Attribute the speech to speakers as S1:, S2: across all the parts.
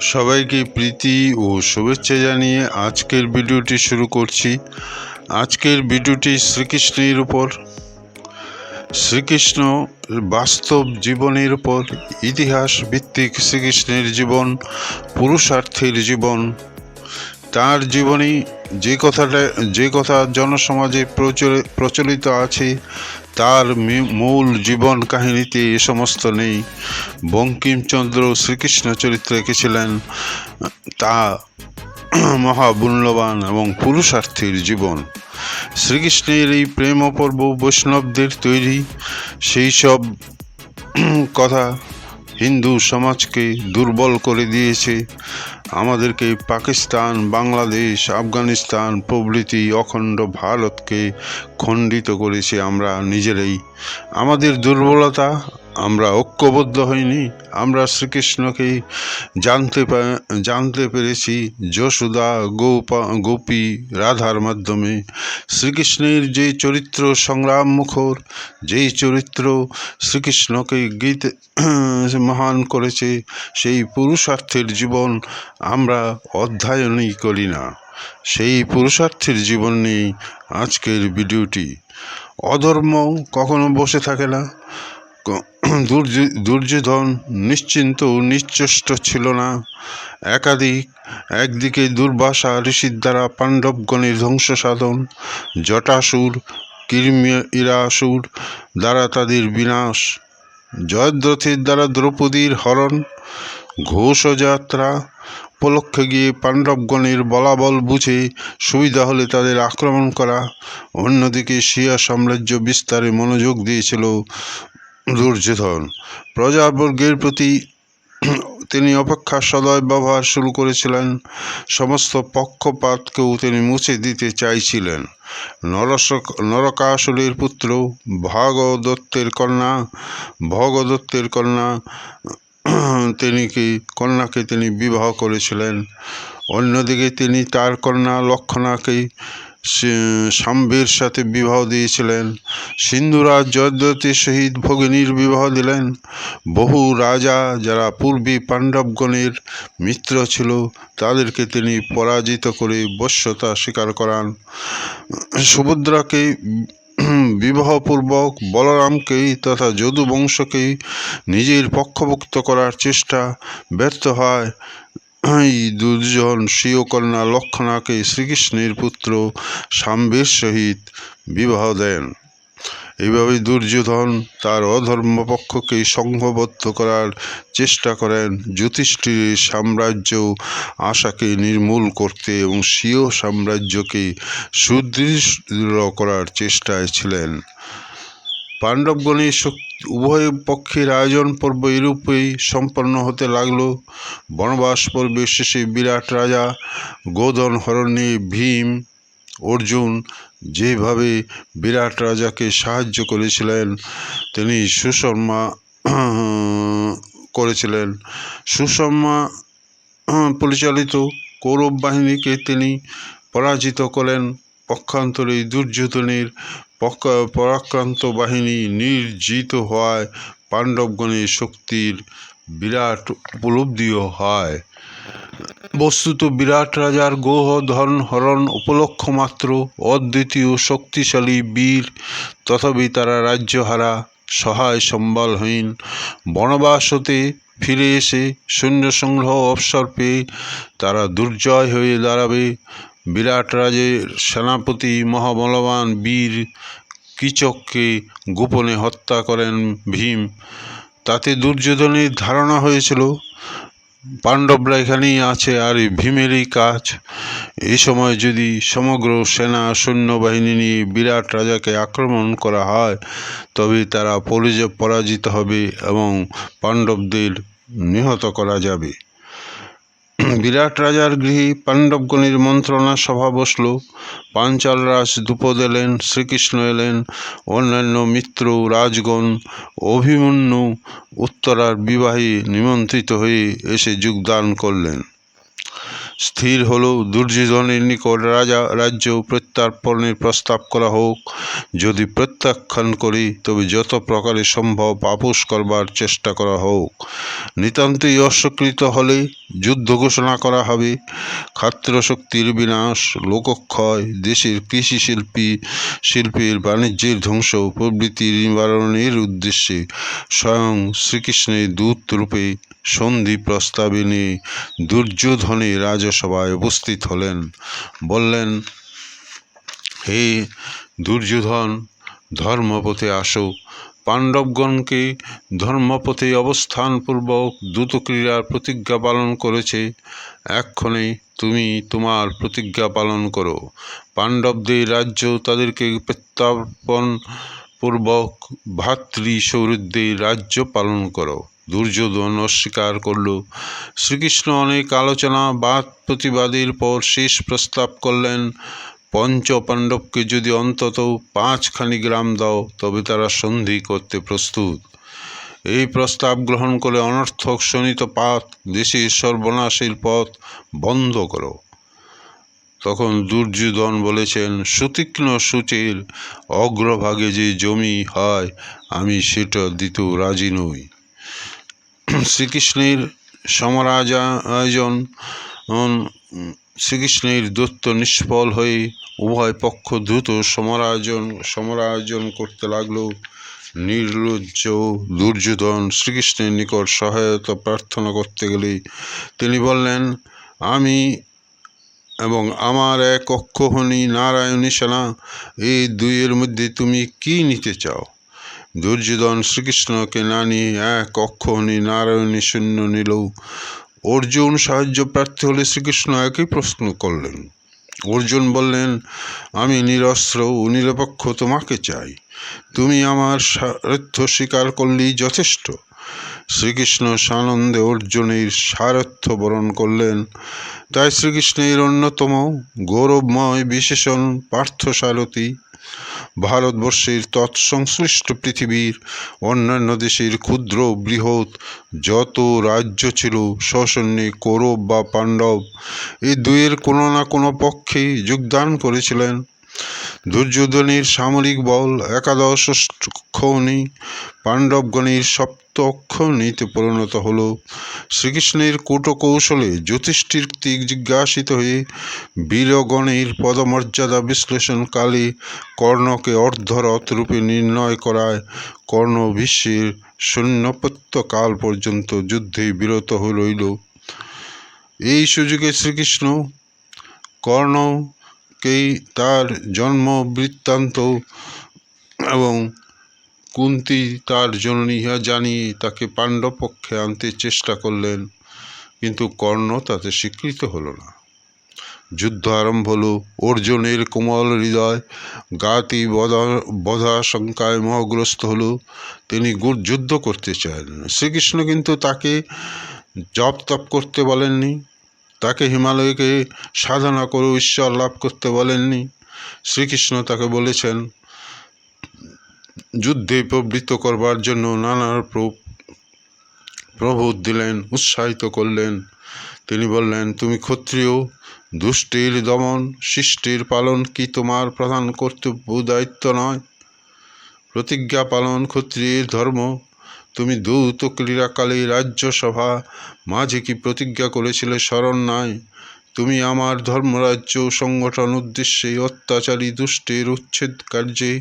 S1: সবাইকে প্রীতি ও শুভেচ্ছা জানিয়ে আজকের ভিডিওটি শুরু করছি। আজকের ভিডিওটি শ্রীকৃষ্ণের উপর। শ্রীকৃষ্ণ বাস্তব জীবনের উপর, ইতিহাস ভিত্তিক শ্রীকৃষ্ণের জীবন, পুরুষার্থের জীবন তার জীবনী, যে কথাটা, যে কথা জনসমাজে প্রচল- প্রচলিত আছে, তার মূল জীবন কাহিনীতে এ সমস্ত নেই। বঙ্কিমচন্দ্র শ্রীকৃষ্ণ চরিত্র এঁকেছিলেন তা মহামূল্যবান এবং পুরুষার্থীর জীবন। শ্রীকৃষ্ণের এই প্রেম অপর্ব বৈষ্ণবদের তৈরি, সেই সব কথা হিন্দু সমাজকে দুর্বল করে দিয়েছে। আমাদেরকে পাকিস্তান, বাংলাদেশ, আফগানিস্তান প্রভৃতি অখণ্ড ভারতকে খণ্ডিত করেছে আমরা নিজেরাই। আমাদের দুর্বলতা আমরা ঐক্যবদ্ধ হইনি। আমরা শ্রীকৃষ্ণকে জানতে জানতে পেরেছি। যশোদা, গোপা, গোপী রাধার মাধ্যমে শ্রীকৃষ্ণের যে চরিত্র সংগ্রাম মুখর, যেই চরিত্র শ্রীকৃষ্ণকে গীত, মহান করেছে, সেই পুরুষার্থের জীবন আমরা অধ্যয়নই করি না। সেই পুরুষার্থের জীবন নিয়েই আজকের ভিডিওটি। অধর্ম কখনো বসে থাকে না। দুর্যোধন নিশ্চিন্ত ও নিশ্চেষ্ট ছিল না। একাধিক, একদিকে দুর্বাসা ঋষির দ্বারা পাণ্ডবগণের ধ্বংস সাধন জটাসুর কিরমিরাসুর দ্বারা তাদের বিনাশ, জয়দ্রথের দ্বারা দ্রৌপদীর হরণ, ঘোষযাত্রা উপলক্ষে গিয়ে পাণ্ডবগণের বলাবল বুঝে সুবিধা হলে তাদের আক্রমণ করা। অন্যদিকে শিয়া সাম্রাজ্য বিস্তারে মনোযোগ দিয়েছিল। দুর্যোধন। প্রজাবর্গের প্রতি তিনি অপেক্ষা সদয় ব্যবহার শুরু করেছিলেন। সমস্ত পক্ষপাতকেও তিনি মুছে দিতে চাইছিলেন। নরসক, নরকাসুরের পুত্র ভগদত্তের কন্যা ভগদত্তের কন্যা, তিনি কি, কন্যাকে তিনি বিবাহ করেছিলেন। অন্যদিকে তিনি তার কন্যা লক্ষণাকে সে- শাম্বের সাথে বিবাহ দিয়েছিলেন। সিন্ধুরাজ জয়দ্রথের সহিত ভগিনীর বিবাহ দিলেন। বহু রাজা যারা পূর্বে পাণ্ডবগণের মিত্র ছিল, তাদেরকে তিনি পরাজিত করে বশ্যতা স্বীকার করান। সুভদ্রাকে বিবাহপূর্বক বলরামকেই তথা যদু বংশকেই নিজের পক্ষভুক্ত করার চেষ্টা ব্যর্থ হয়। দুর্জন স্বীয় কন্যা লক্ষণাকে শ্রীকৃষ্ণের পুত্র সাম্বের সহিত বিবাহ দেন। এইভাবে দুর্যোধন তার অধর্ম পক্ষকে সংঘবদ্ধ করার চেষ্টা করেন। যুধিষ্ঠিরের সাম্রাজ্য আশাকে নির্মূল করতে এবং স্বীয় সাম্রাজ্যকে সুদৃঢ় করার চেষ্টায় ছিলেন। পাণ্ডবগণের উভয় পক্ষের আয়োজন পর্ব এরূপেই সম্পন্ন হতে লাগল। বনবাস পর্বে শেষে বিরাট রাজা গোধন হরণে ভীম, অর্জুন যেভাবে বিরাট রাজাকে সাহায্য করেছিলেন, তিনি সুশর্মা করেছিলেন। সুশর্মা পরিচালিত কৌরব বাহিনীকে তিনি পরাজিত করেন। পক্ষান্তরে দুর্যোধনের পক্ষ পরাক্রান্ত বাহিনী নির্জিত হওয়ায় পাণ্ডবগণের শক্তির বিরাট উপলব্ধিও হয়। বস্তুত বিরাট রাজার গোহ ধন হরণ উপলক্ষ মাত্র, অদ্বিতীয় শক্তিশালী বীর, তথাপি তারা রাজ্যহারা, সহায় সম্বলহীন বনবাস হতে ফিরে এসে সৈন্য সংগ্রহ অবসর পেয়ে তারা দুর্জয় হয়ে দাঁড়াবে। বিরাট রাজের সেনাপতি মহাবলবান বীর কীচককে গোপনে হত্যা করেন ভীম। তাতে দুর্যোধনের ধারণা হয়েছিল, পাণ্ডবরা এখানেই আছে আর ভীমেরই কাজ। এই সময় যদি সমগ্র সেনা সৈন্যবাহিনী নিয়ে বিরাট রাজাকে আক্রমণ করা হয়, তবে তারা পরিজ- পরাজিত হবে এবং পাণ্ডবদের নিহত করা যাবে। বিরাট রাজার গৃহে পাণ্ডবগণের মন্ত্রণা সভা বসল। পাঞ্চাল রাজ দ্রুপদ এলেন, শ্রীকৃষ্ণ এলেন, অন্যান্য মিত্র, রাজগণ, অভিমন্যু, উত্তরার বিবাহে নিমন্ত্রিত হয়ে এসে যোগদান করলেন। স্থির হলো, দুর্যোধনের নিকট রাজা, রাজ্য প্রত্যার্পণের প্রস্তাব করা হোক। যদি প্রত্যাখ্যান করি, তবে যত প্রকারে সম্ভব আপোষ করবার চেষ্টা করা হোক। নিতান্তই অস্বীকৃত হলে যুদ্ধ ঘোষণা করা হবে। খাত্র শক্তির বিনাশ, লোকক্ষয়, দেশের কৃষি শিল্পী, শিল্পের বাণিজ্যের ধ্বংস প্রভৃতির নিবারণের উদ্দেশ্যে স্বয়ং শ্রীকৃষ্ণের দূত রূপে সন্ধি প্রস্তাবে নিয়ে দুর্যোধনে রাজসভায় উপস্থিত হলেন। বললেন, হে দুর্যোধন, ধর্মপথে আসো। পাণ্ডবগণকে ধর্মপথে অবস্থানপূর্বক দ্রুতক্রীড়ার প্রতিজ্ঞা পালন করেছে। এক্ষণে তুমি তোমার প্রতিজ্ঞা পালন করো। পাণ্ডবদের রাজ্য তাদেরকে প্রত্যার্পণ পূর্বক ভাতৃ সৌহৃদদের রাজ্য পালন করো। দুর্যোধন অস্বীকার করল। শ্রীকৃষ্ণ অনেক আলোচনা, বাদ প্রতিবাদের পর শেষ প্রস্তাব করলেন পঞ্চ পাণ্ডবকে যদি অন্তত পাঁচখানি গ্রাম দাও, তবে তারা সন্ধি করতে প্রস্তুত। এই প্রস্তাব গ্রহণ করে অনর্থক শোনিত পাত দেশের সর্বনাশের পথ বন্ধ করো। তখন দুর্যোধন বলেছেন, সুতীক্ষ্ণ সূচের অগ্রভাগে যে জমি হয়, আমি সেটা দিতেও রাজি নই। শ্রীকৃষ্ণের সমরাজা আয়োজন শ্রীকৃষ্ণের দত্ত নিষ্ফল হয়ে উভয় পক্ষ দ্রুত সমরায়োজন সমরায়োজন করতে লাগল। নির্লজ্জ, দুর্যোধন শ্রীকৃষ্ণের নিকট সহায়তা প্রার্থনা করতে গেলে তিনি বললেন, আমি এবং আমার এক অক্ষহনী নারায়ণী সেনা, এই দুইয়ের মধ্যে তুমি কি নিতে চাও? দুর্যোধন শ্রীকৃষ্ণকে না নিয়ে এক অক্ষহনী নারায়ণী শূন্য নিল। অর্জুন সাহায্য প্রার্থী হলে শ্রীকৃষ্ণ একই প্রশ্ন করলেন। অর্জুন বললেন, আমি নিরস্ত্র ও নিরপেক্ষ তোমাকে চাই। তুমি আমার সারথ্য স্বীকার করলেই যথেষ্ট। শ্রীকৃষ্ণ সানন্দে অর্জুনের সারথ্য বরণ করলেন। তাই শ্রীকৃষ্ণের অন্যতম গৌরবময় বিশেষণ পার্থসারথী ভারতবর্ষের তৎসংশ্লিষ্ট পৃথিবীর অন্যান্য দেশের ক্ষুদ্র বৃহৎ যত রাজ্য ছিল সশন্যে কৌরব বা পাণ্ডব এই দুইয়ের কোনো না কোনো পক্ষে যোগদান করেছিলেন। দুর্যোধনের সামরিক বল একাদশ অক্ষৌণী পাণ্ডবগণের সপ্ত অক্ষৌণীতে পরিণত হল। শ্রীকৃষ্ণের কূটকৌশলে যুধিষ্ঠির দিক জিজ্ঞাসিত হয়ে বীরগণের পদমর্যাদা বিশ্লেষণকালে কর্ণকে অর্ধরথ রূপে নির্ণয় করায় কর্ণ বিশ্বের সৈন্যপত্যকাল পর্যন্ত যুদ্ধে বিরত রইল এই সুযোগে শ্রীকৃষ্ণ কর্ণকেই তার জন্ম বৃত্তান্ত এবং কুন্তি তার জননী ইহা জানিয়ে তাকে পাণ্ডব পক্ষে আনতে চেষ্টা করলেন, কিন্তু কর্ণ তাতে স্বীকৃত হলো না। যুদ্ধ আরম্ভ হলো, অর্জুনের কোমল হৃদয়, গাতি বধা বধা শঙ্কায় মোহগ্রস্ত হলো। তিনি যুদ্ধ করতে চাইলেন। শ্রীকৃষ্ণ কিন্তু তাকে জপ তপ করতে বলেননি। তাকে হিমালয়কে সাধনা করে, ঈশ্বর লাভ করতে বলেননি। শ্রীকৃষ্ণ তাকে বলেছেন, যুদ্ধে প্রবৃত্ত করবার জন্য নানা প্র- প্রবোধ দিলেন, উৎসাহিত করলেন। তিনি বললেন, তুমি ক্ষত্রিয়, দুষ্টির দমন, সৃষ্টির পালন কি তোমার প্রধান কর্তব্য, দায়িত্ব নয়? প্রতিজ্ঞা পালন ক্ষত্রিয়ের ধর্ম তুমি দূত ক্রীড়াকালে রাজ্যসভা মাঝে কি প্রতিজ্ঞা করেছিলে স্মরণ নাই? তুমি আমার ধর্মরাজ্য সংগঠন উদ্দেশ্যে অত্যাচারী দুষ্টের উচ্ছেদ কার্যে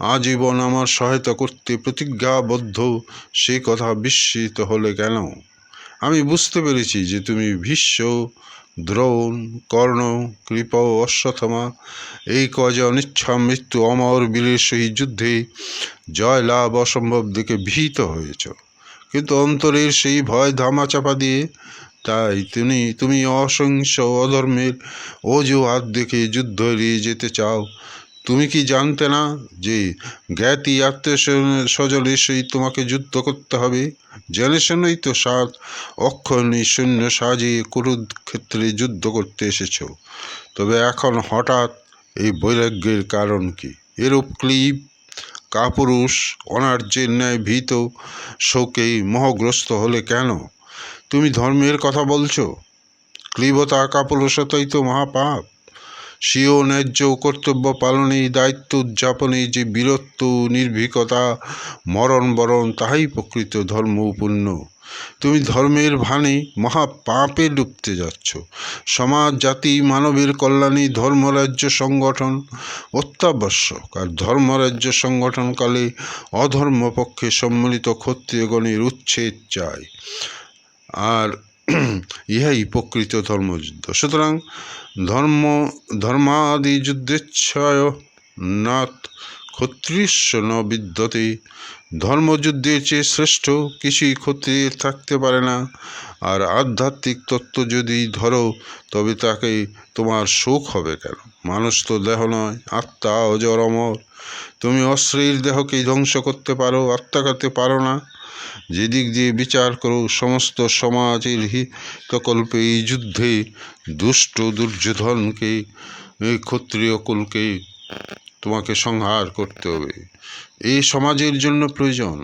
S1: আজীবন আমার সহায়তা করতে প্রতিজ্ঞাবদ্ধ। সে কথা বিস্মিত হলে কেন? আমি বুঝতে পেরেছি যে তুমি ভীষ্ম দ্রোণ, কর্ণ, কৃপ অশ্বথমা এই কজ অনিচ্ছা মৃত্যু অমর বীরের সহিত যুদ্ধে জয় লাভ অসম্ভব দিকে ভীত হয়েছ। কিন্তু অন্তরের সেই ভয় ধামাচাপা দিয়ে তাই তুমি তুমি অসংস অধর্মের অজুহাত দেখে যুদ্ধ এড়িয়ে যেতে চাও। তুমি কি জানতে না যে জ্ঞাতি আত্মীয় স্বজনের সহিত তোমাকে যুদ্ধ করতে হবে? জেনে শুনেই তো সাত অক্ষণী সৈন্য সাজিয়ে কুরুক্ষেত্রে যুদ্ধ করতে এসেছ। তবে এখন হঠাৎ এই বৈরাগ্যের কারণ কি? এরূপ ক্লিপ, কাপুরুষ, অনার্যের ন্যায় ভীত, শোকে মোহগ্রস্ত হলে কেন? তুমি ধর্মের কথা বলছো? ক্লীবতা কাপুরুষতাই তো মহাপাপ। স্বীয় ন্যায্য কর্তব্য পালনে দায়িত্ব উদযাপনে যে বীরত্ব নির্ভীকতা, মরণ বরণ, তাহাই প্রকৃত ধর্ম পুণ্য তুমি ধর্মের ভানে মহাপাপে ডুবতে যাচ্ছ। সমাজ, জাতি, মানবের কল্যাণে ধর্মরাজ্য সংগঠন অত্যাবশ্যক। আর ধর্মরাজ্য সংগঠনকালে অধর্ম পক্ষে সম্মিলিত ক্ষত্রিয়গণের উচ্ছেদ চায় আর ইহাই প্রকৃত ধর্মযুদ্ধ। সুতরাং ধর্ম, ধর্মাদি যুদ্ধেচ্ছায় নাথ ক্ষত্রিয়স্য ন বিদ্যতে। ধর্মযুদ্ধের চেয়ে শ্রেষ্ঠ কিছুই ক্ষত্রিয়ের থাকতে পারে না। আর আধ্যাত্মিক তত্ত্ব যদি ধরো, তবে তাকে তোমার শোক হবে কেন? মানুষ তো দেহ নয়, আত্মা অজর অমর। তুমি অশ্লীল দেহকে ধ্বংস করতে পারো আত্মাঘাতে পারো না। যেদিক দিয়ে বিচার করো, সমস্ত সমাজের হিতকল্পে, এই যুদ্ধে দুষ্ট দুর্যোধনকে ক্ষত্রিয় কুলকে তোমাকে সংহার করতে হবে। এই সমাজের জন্য প্রয়োজন।